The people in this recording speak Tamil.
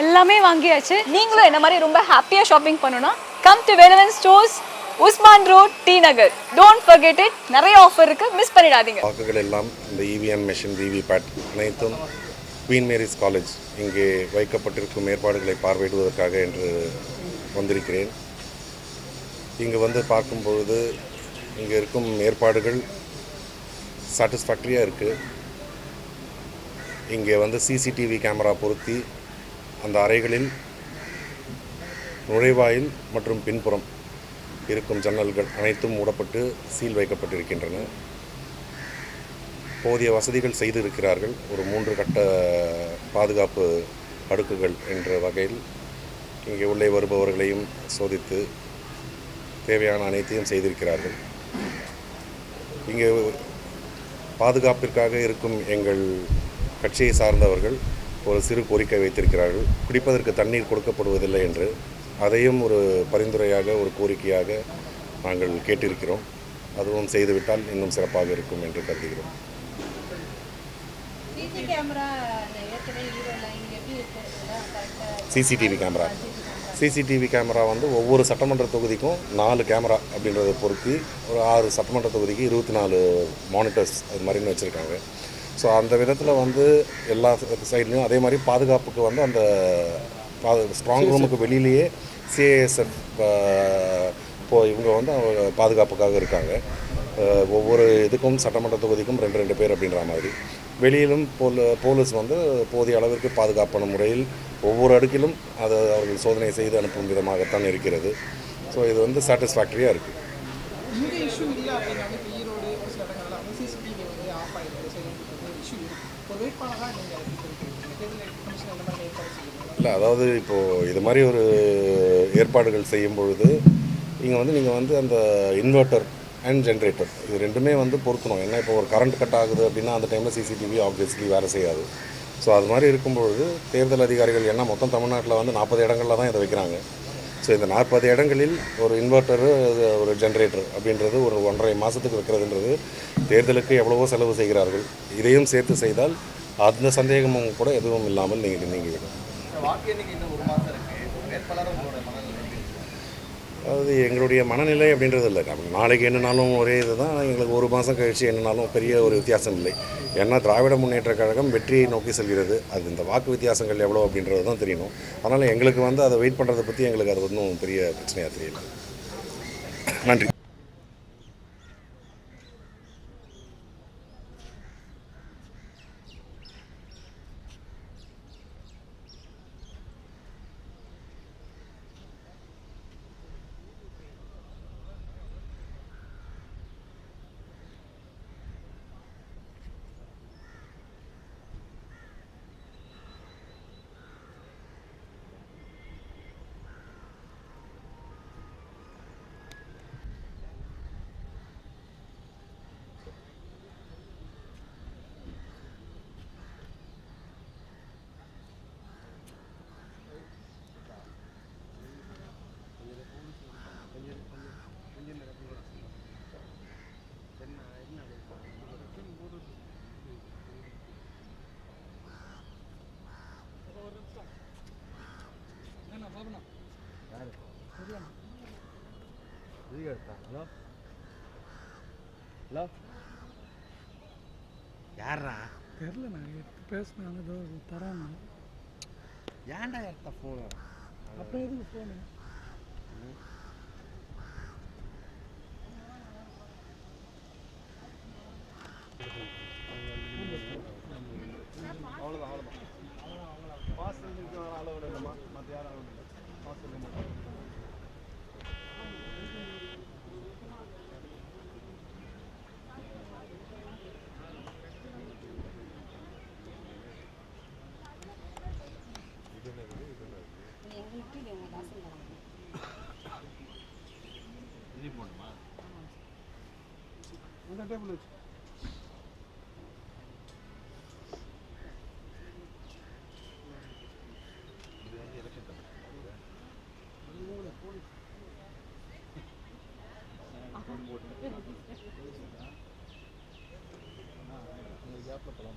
எல்லாமே வாங்கியாச்சு. நீங்களும் என்ன மாதிரி ரொம்ப ஹாப்பியாக ஷாப்பிங் பண்ணணும்னா come to Velavan stores Usman road T Nagar don't forget it. நிறைய ஆஃபர் இருக்கு. மிஸ் பண்ணிடாதீங்க. வாக்குகள் எல்லாம் இந்த இவிஎம் மெஷின் விவிபேட் அனைத்தும் குவீன் மேரிஸ் காலேஜ் இங்கே வைக்கப்பட்டிருக்கும் ஏற்பாடுகளை பார்வையிடுவதற்காக என்று வந்திருக்கிறேன். இங்கு வந்து பார்க்கும்பொழுது இங்கே இருக்கும் ஏற்பாடுகள் சாட்டிஸ்ஃபேக்டரியாக இருக்குது இங்கே வந்து சிசிடிவி கேமரா பொருத்தி அந்த அறைகளில் நுழைவாயில் மற்றும் பின்புறம் இருக்கும் ஜன்னல்கள் அனைத்தும் மூடப்பட்டு சீல் வைக்கப்பட்டிருக்கின்றன. போதிய வசதிகள் செய்து இருக்கிறார்கள் ஒரு மூன்று கட்ட பாதுகாப்பு அடுக்குகள் என்ற வகையில் இங்கே உள்ளே வருபவர்களையும் சோதித்து தேவையான அனைத்தையும் செய்திருக்கிறார்கள். இங்கே பாதுகாப்பிற்காக இருக்கும் எங்கள் கட்சியை சார்ந்தவர்கள் ஒரு சிறு கோரிக்கை வைத்திருக்கிறார்கள். குடிப்பதற்கு தண்ணீர் கொடுக்கப்படுவதில்லை என்று. அதையும் ஒரு பரிந்துரையாக ஒரு கோரிக்கையாக நாங்கள் கேட்டிருக்கிறோம். அதுவும் செய்துவிட்டால் இன்னும் சிறப்பாக இருக்கும் என்று கருதுகிறோம். CCTV camera CCTV camera. வந்து ஒவ்வொரு சட்டமன்ற தொகுதிக்கும் நாலு கேமரா அப்படின்றத பொறுத்து ஒரு ஆறு சட்டமன்ற தொகுதிக்கு இருபத்தி நாலு மானிட்டர்ஸ் அது மாதிரின்னு வச்சுருக்காங்க. ஸோ அந்த விதத்தில் வந்து எல்லா சைட்லேயும் அதே மாதிரி பாதுகாப்புக்கு வந்து அந்த ஸ்ட்ராங் ரூமுக்கு வெளியிலேயே சிஏஎஸ்எஃப் இப்போ இவங்க வந்து அவங்க பாதுகாப்புக்காக இருக்காங்க. ஒவ்வொரு இதுக்கும் சட்டமன்ற தொகுதிக்கும் ரெண்டு ரெண்டு பேர் அப்படின்ற மாதிரி. வெளியிலும் போல போலீஸ் வந்து போதிய அளவிற்கு பாதுகாப்பான முறையில் ஒவ்வொரு அடுக்கிலும் அதை அவர்கள் சோதனை செய்து அனுப்பும் விதமாகத்தான் இருக்கிறது. ஸோ இது வந்து சாட்டிஸ்ஃபேக்டரியாக இருக்குது இங்கே இஷ்யூ இல்லை அப்படின்னாலும் இப்போ ஈரோடு ஒரு சில இடங்கள்ல வந்து சிசிடிவி வந்து ஆஃப் ஆகிடுது சரி ஒரு இஷ்யூ ஒரு வேட்பாளராக நீங்கள் தேர்தல் கமிஷன் அந்த மாதிரி ஏற்பாடு செய்யுங்க இல்லை அதாவது இப்போது இது மாதிரி ஒரு ஏற்பாடுகள் செய்யும் பொழுது இங்கே வந்து நீங்கள் வந்து அந்த இன்வெர்ட்டர் அண்ட் ஜென்ரேட்டர் இது ரெண்டுமே வந்து பொருத்தணும். ஏன்னா இப்போ ஒரு கரண்ட் கட் ஆகுது அப்படின்னா அந்த டைமில் சிசிடிவி ஆப்வியஸ்லி வேலை செய்யாது. ஸோ அது மாதிரி இருக்கும்பொழுது தேர்தல் அதிகாரிகள் என்ன மொத்தம் தமிழ்நாட்டில் வந்து நாற்பது இடங்களில் தான் இதை வைக்கிறாங்க. ஸோ இந்த நாற்பது இடங்களில் ஒரு இன்வெர்ட்டரு ஒரு ஜென்ரேட்டர் அப்படின்றது ஒரு ஒன்றரை மாதத்துக்கு வைக்கிறதுன்றது தேர்தலுக்கு எவ்வளவோ செலவு செய்கிறார்கள். இதையும் சேர்த்து செய்தால் அந்த சந்தேகமும் கூட எதுவும் இல்லாமல் நீங்கள் நீங்கிவிடும் வாக்கு எண்ணிக்கை இன்னும் ஒரு மாதம் வேட்பாளர் உங்களோட மனநிலை அது எங்களுடைய மனநிலை அப்படின்றது இல்லை. நம்ம நாளைக்கு என்னனாலும் ஒரே இதுதான். எங்களுக்கு ஒரு மாதம் கழிச்சு என்னனாலும் பெரிய ஒரு வித்தியாசம் இல்லை. ஏன்னா திராவிட முன்னேற்ற கழகம் வெற்றியை நோக்கி செல்கிறது. அது இந்த வாக்கு வித்தியாசங்கள் எவ்வளோ அப்படின்றது தான் தெரியணும். அதனால் எங்களுக்கு வந்து அதை வெயிட் பண்ணுறதை பற்றி எங்களுக்கு அது ஒன்றும் பெரிய பிரச்சனையாக தெரியல. நன்றி. யாரா தெரில நான் எடுத்து பேசினாங்க ஏதோ தராங்க ஏன்டா எடுத்த ஃபோனு அப்போ எதுக்கு ஃபோனு আপনারটাই বলেছি Я пополам.